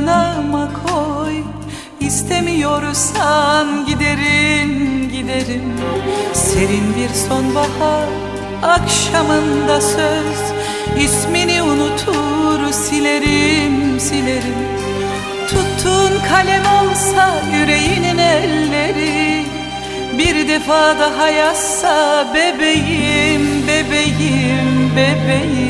Yanağıma koy. İstemiyorsan giderim giderim. Serin bir sonbahar akşamında söz. İsmini unutur silerim silerim. Tuttuğun kalem olsa yüreğinin elleri. Bir defa daha yazsa bebeğim bebeğim bebeğim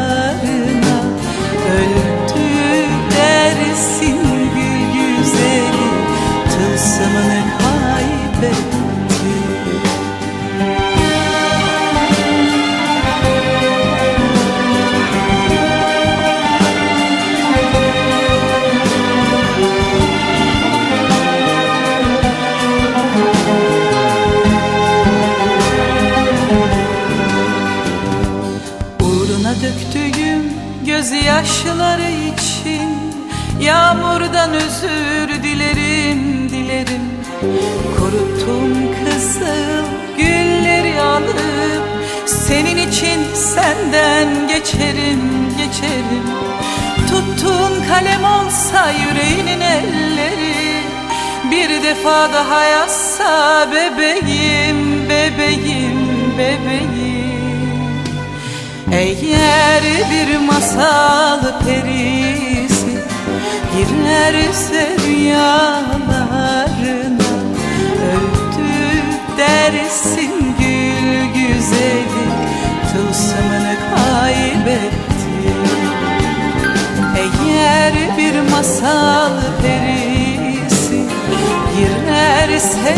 gözyaşları için Yağmurdan özür dilerim dilerim. Kuruttum kızıl gülleri alıp Senin için senden geçerim geçerim. Tuttuğun kalem olsa yüreğinin elleri Bir defa daha yazsa bebeğim bebeğim bebeğim eğer bir masal perisi girerse rüyalarına Öldü dersin gül güzeli tılsımını kaybetti Eğer bir masal perisi girerse